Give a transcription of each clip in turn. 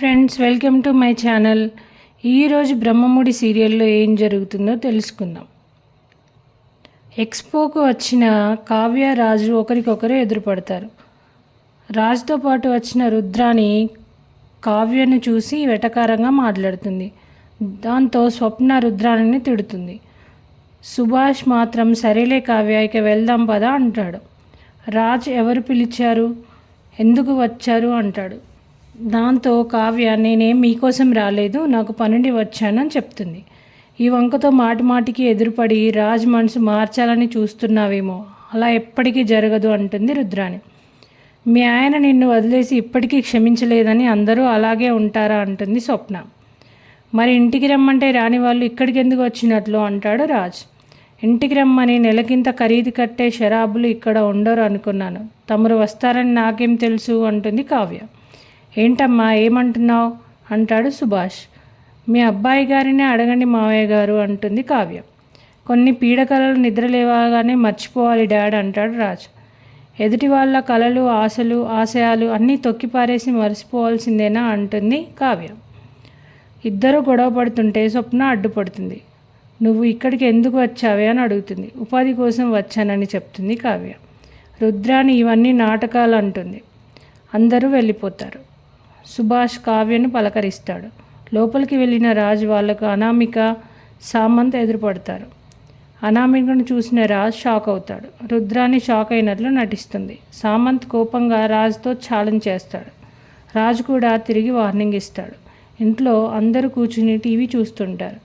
Friends welcome to my channel ఈరోజు బ్రహ్మముడి సీరియల్లో ఏం జరుగుతుందో తెలుసుకుందాం. ఎక్స్పోకు వచ్చిన కావ్య రాజు ఒకరికొకరు ఎదురుపడతారు. రాజుతో పాటు వచ్చిన రుద్రాని కావ్యను చూసి వెటకారంగా మాట్లాడుతుంది. దాంతో స్వప్న రుద్రాణిని తిడుతుంది. సుభాష్ మాత్రం సరేలే కావ్య ఇక వెళ్దాం పదా అంటాడు. రాజ్ ఎవరు పిలిచారు? ఎందుకు వచ్చారు? అంటాడు. దాంతో కావ్య నేనేం మీకోసం రాలేదు నాకు పనుండి వచ్చానని చెప్తుంది. ఈ వంకతో మాటి మాటికి ఎదురుపడి రాజ్ మనసు మార్చాలని చూస్తున్నావేమో అలా ఎప్పటికీ జరగదు అంటుంది రుద్రాణి. మీ ఆయన నిన్ను వదిలేసి ఇప్పటికీ క్షమించలేదని అందరూ అలాగే ఉంటారా అంటుంది స్వప్న. మరి ఇంటికి రమ్మంటే రాని వాళ్ళు ఇక్కడికి ఎందుకు వచ్చినట్లు అంటాడు రాజ్. ఇంటికి రమ్మని నెలకింత ఖరీదు కట్టే షరాబులు ఇక్కడ ఉండరు అనుకున్నాను. తమరు వస్తారని నాకేం తెలుసు అంటుంది కావ్య. ఏంటమ్మా ఏమంటున్నావు? అంటాడు సుభాష్. మీ అబ్బాయి గారినే అడగండి మావయ్య గారు అంటుంది కావ్య. కొన్ని పీడకలలు నిద్ర లేవగానే మర్చిపోవాలి డాడ్ అంటాడు రాజ్. ఎదుటి వాళ్ళ కలలు ఆశలు ఆశయాలు అన్నీ తొక్కిపారేసి మర్చిపోవాల్సిందేనా అంటుంది కావ్య. ఇద్దరు గొడవ పడుతుంటే స్వప్న అడ్డుపడుతుంది. నువ్వు ఇక్కడికి ఎందుకు వచ్చావే? అని అడుగుతుంది. ఉపాధి కోసం వచ్చానని చెప్తుంది కావ్య. రుద్రాని ఇవన్నీ నాటకాలు అంటుంది. అందరూ వెళ్ళిపోతారు. సుభాష్ కావ్యను పలకరిస్తాడు. లోపలికి వెళ్ళిన రాజ్ వాళ్ళకు అనామిక సామంత్ ఎదురుపడతారు. అనామికను చూసిన రాజ్ షాక్ అవుతాడు. రుద్రాని షాక్ అయినట్లు నటిస్తుంది. సామంత్ కోపంగా రాజ్తో ఛాలెంజ్ చేస్తాడు. రాజు కూడా తిరిగి వార్నింగ్ ఇస్తాడు. ఇంట్లో అందరూ కూర్చుని టీవీ చూస్తుంటారు.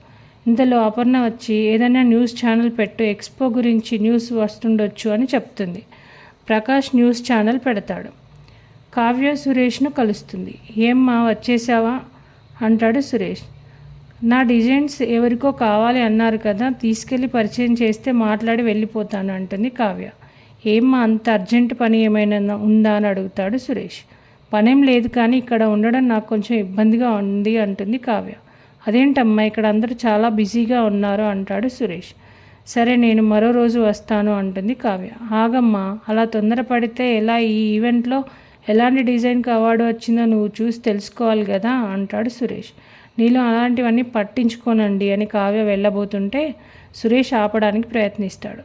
ఇంతలో అపర్ణ వచ్చి ఏదైనా న్యూస్ ఛానల్ పెట్టు ఎక్స్పో గురించి న్యూస్ వస్తుండొచ్చు అని చెప్తుంది. ప్రకాష్ న్యూస్ ఛానల్ పెడతాడు. కావ్య సురేష్ను కలుస్తుంది. ఏమ్మా వచ్చేసావా? అంటాడు సురేష్. నా డిజైన్స్ ఎవరికో కావాలి అన్నారు కదా తీసుకెళ్ళి పరిచయం చేస్తే మాట్లాడి వెళ్ళిపోతాను అంటుంది కావ్య. ఏమ్మా అంత అర్జెంట్ పని ఏమైనా ఉందా? అని అడుగుతాడు సురేష్. పనేం లేదు కానీ ఇక్కడ ఉండడం నాకు కొంచెం ఇబ్బందిగా ఉంది అంటుంది కావ్య. అదేంటమ్మా ఇక్కడ అందరూ చాలా బిజీగా ఉన్నారు అంటాడు సురేష్. సరే నేను మరో రోజు వస్తాను అంటుంది కావ్య. ఆగమ్మా అలా తొందరపడితే ఎలా ఈ ఈవెంట్లో ఎలాంటి డిజైన్కి అవార్డు వచ్చిందో నువ్వు చూసి తెలుసుకోవాలి కదా అంటాడు సురేష్. నీలో అలాంటివన్నీ పట్టించుకోనండి అని కావ్య వెళ్ళబోతుంటే సురేష్ ఆపడానికి ప్రయత్నిస్తాడు.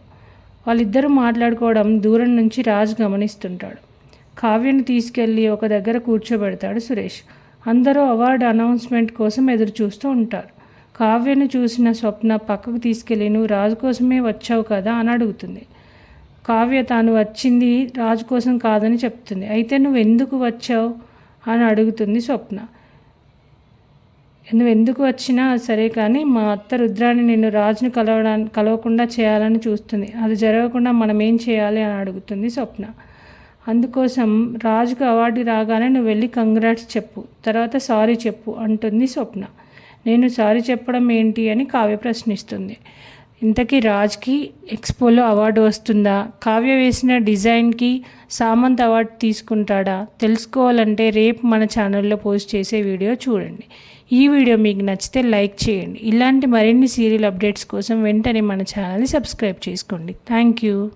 వాళ్ళిద్దరూ మాట్లాడుకోవడం దూరం నుంచి రాజు గమనిస్తుంటాడు. కావ్యను తీసుకెళ్ళి ఒక దగ్గర కూర్చోబెడతాడు సురేష్. అందరూ అవార్డు అనౌన్స్మెంట్ కోసం ఎదురు చూస్తూ ఉంటారు. కావ్యను చూసిన స్వప్న పక్కకు తీసుకెళ్ళి నువ్వు రాజు కోసమే వచ్చావు కదా అని అడుగుతుంది. కావ్య తాను వచ్చింది రాజు కోసం కాదని చెప్తుంది. అయితే నువ్వు ఎందుకు వచ్చావు? అని అడుగుతుంది స్వప్న. నువ్వు ఎందుకు వచ్చినా సరే కానీ మా అత్త రుద్రాన్ని నిన్ను రాజును కలవడానికి కలవకుండా చేయాలని చూస్తుంది. అది జరగకుండా మనం ఏం చేయాలి? అని అడుగుతుంది స్వప్న. అందుకోసం రాజుకు అవార్డు రాగానే నువ్వు వెళ్ళి కంగ్రాట్స్ చెప్పు. తర్వాత సారీ చెప్పు అంటుంది స్వప్న. నేను సారీ చెప్పడం ఏంటి? అని కావ్య ప్రశ్నిస్తుంది. ఇంతకీ రాజ్కి ఎక్స్పోలో అవార్డు వస్తుందా? కావ్య వేసిన డిజైన్కి సామంత్ అవార్డు తీసుకుంటాడా? తెలుసుకోవాలంటే రేపు మన ఛానల్లో పోస్ట్ చేసే వీడియో చూడండి. ఈ వీడియో మీకు నచ్చితే లైక్ చేయండి. ఇలాంటి మరిన్ని సీరియల్ అప్డేట్స్ కోసం వెంటనే మన ఛానల్ని సబ్స్క్రైబ్ చేసుకోండి. Thank you.